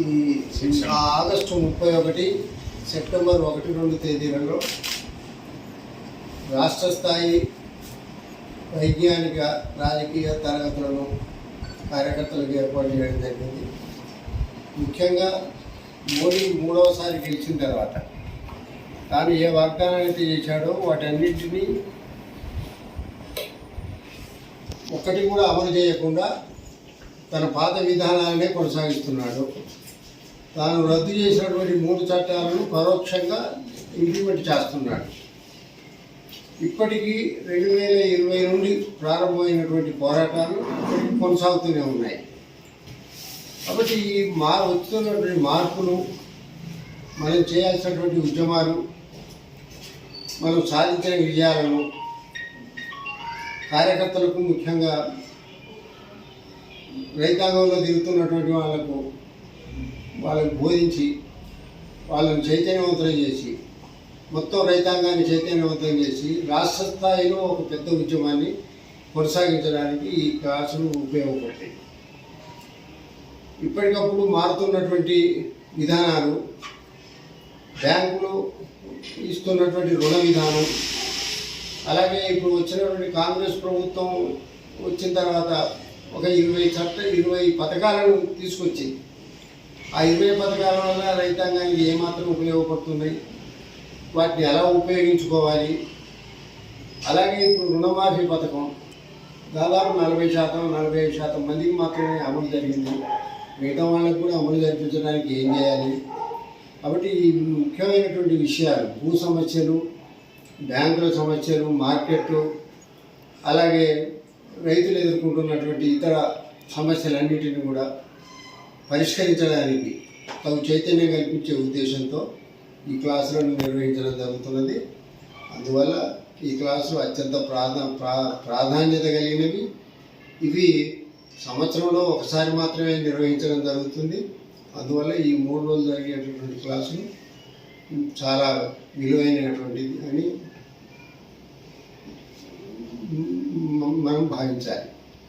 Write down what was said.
ఈ ఆగస్టు ముప్పై ఒకటి సెప్టెంబర్ ఒకటి రెండు తేదీలలో రాష్ట్ర స్థాయి వైజ్ఞానిక రాజకీయ తరగతులను కార్యకర్తలకు ఏర్పాటు చేయడం జరిగింది. ముఖ్యంగా మోడీ మూడవసారి గెలిచిన తర్వాత తాను ఏ వాగ్దానాలు అయితే చేశాడో వాటన్నింటినీ ఒక్కటి కూడా అమలు చేయకుండా తన పాత విధానాలనే కొనసాగిస్తున్నాడు. తాను రద్దు చేసినటువంటి మూడు చట్టాలను పరోక్షంగా ఇంప్లిమెంట్ చేస్తున్నాడు. ఇప్పటికీ రెండు వేల ఇరవై నుండి ప్రారంభమైనటువంటి పోరాటాలు ఇప్పటికీ కొనసాగుతూనే ఉన్నాయి. కాబట్టి ఈ మా వస్తున్నటువంటి మార్పులు మనం చేయాల్సినటువంటి ఉద్యమాలు మనం సాధించిన విజయాలను కార్యకర్తలకు ముఖ్యంగా రైతాంగంలో తిరుగుతున్నటువంటి వాళ్ళకు వాళ్ళని బోధించి వాళ్ళని చైతన్యవంతులు చేసి మొత్తం రైతాంగాన్ని చైతన్యవంతం చేసి రాష్ట్ర స్థాయిలో ఒక పెద్ద ఉద్యమాన్ని కొనసాగించడానికి ఈ క్లాసులు ఉపయోగపడతాయి. ఇప్పటికప్పుడు మారుతున్నటువంటి విధానాలు బ్యాంకులు ఇస్తున్నటువంటి రుణ విధానం అలాగే ఇప్పుడు వచ్చినటువంటి కాంగ్రెస్ ప్రభుత్వం వచ్చిన తర్వాత ఒక ఇరవై చట్ట ఇరవై పథకాలను తీసుకొచ్చింది. ఆ ఇరవై పథకాల వల్ల రైతాంగానికి ఏమాత్రం ఉపయోగపడుతున్నాయి? వాటిని ఎలా ఉపయోగించుకోవాలి? అలాగే ఇప్పుడు రుణమాఫీ పథకం. దాదాపు నలభై శాతం నలభై ఐదు శాతం మందికి మాత్రమే అమలు జరిగింది. మిగతా వాళ్ళకి కూడా అమలు జరిపించడానికి ఏం చేయాలి? కాబట్టి ఈ ముఖ్యమైనటువంటి విషయాలు భూ సమస్యలు బ్యాంకుల సమస్యలు మార్కెట్లు అలాగే రైతులు ఎదుర్కొంటున్నటువంటి ఇతర సమస్యలన్నిటిని కూడా పరిష్కరించడానికి తగు చైతన్యం కల్పించే ఉద్దేశంతో ఈ క్లాసులను నిర్వహించడం జరుగుతున్నది. అందువల్ల ఈ క్లాసులు అత్యంత ప్రాధా ప్రా ప్రాధాన్యత కలిగినవి. ఇవి సంవత్సరంలో ఒకసారి మాత్రమే నిర్వహించడం జరుగుతుంది. అందువల్ల ఈ మూడు రోజులు జరిగేటటువంటి క్లాసులు చాలా విలువైనటువంటిది అని మనం భావించాలి.